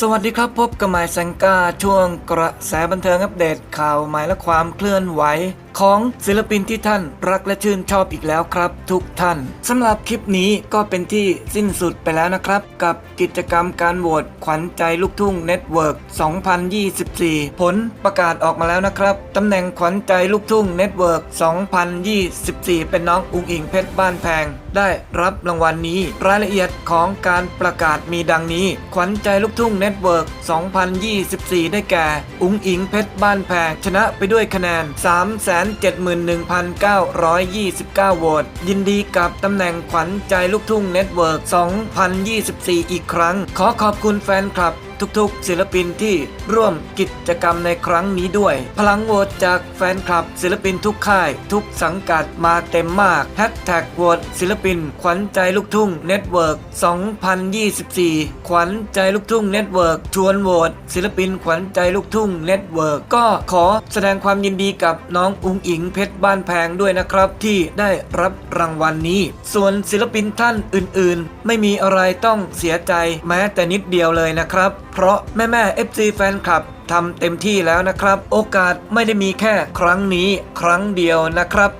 สวัสดีครับพบกับไมายสังกาช่วงกระแสบันเทิงอัปเดตข่าวหมายและความเคลื่อนไหว ของศิลปินที่ท่านรักและชื่นชอบอีกแล้วครับ ทุกท่านสำหรับคลิปนี้ก็เป็นที่สิ้นสุดไปแล้วนะครับ กับกิจกรรมการโหวตขวัญใจลูกทุ่งเน็ตเวิร์ก2024 ผลประกาศออกมาแล้วนะครับตำแหน่งขวัญใจลูกทุ่งเน็ตเวิร์ก2024 เป็นน้องอุงอิงเพชรบ้านแพง ได้รับรางวัลนนี้รายละเอียดของการประกาศมีดังนี้ ขวัญใจลูกทุ่งเน็ตเวิร์ก2024 ได้แก่ อุงอิงเพชรบ้านแพง ชนะไปด้วยคะแนน71,929 โหวต ยินดีกับตำแหน่งขวัญใจลูกทุ่งเน็ตเวิร์ก 2024 อีกครั้ง ขอขอบคุณแฟนคลับ ทุกๆ ศิลปินที่ร่วมกิจกรรมในครั้งนี้ด้วย พลังโหวตจากแฟนคลับ ศิลปินทุกค่าย ทุกสังกัดมาเต็มมากแฮชแท็กโหวตศิลปิน ขวัญใจลูกทุ่งเน็ตเวิร์ก2024 ขวัญใจลูกทุ่งเน็ตเวิร์กชวนโหวตศิลปินขวัญใจลูกทุ่งเน็ตเวิร์กก็ขอแสดงความยินดีกับน้องอุงอิงเพชรบ้านแพงด้วยนะครับที่ได้รับรางวัลนนี้ ส่วนศิลปินท่านอื่นๆ ไม่มีอะไรต้องเสียใจแม้แต่นิดเดียวเลยนะครับ เพราะแม่แม่ FC แฟนคลับทำเต็มที่แล้วนะครับ โอกาสไม่ได้มีแค่ครั้งนี้ครั้งเดียวนะครับ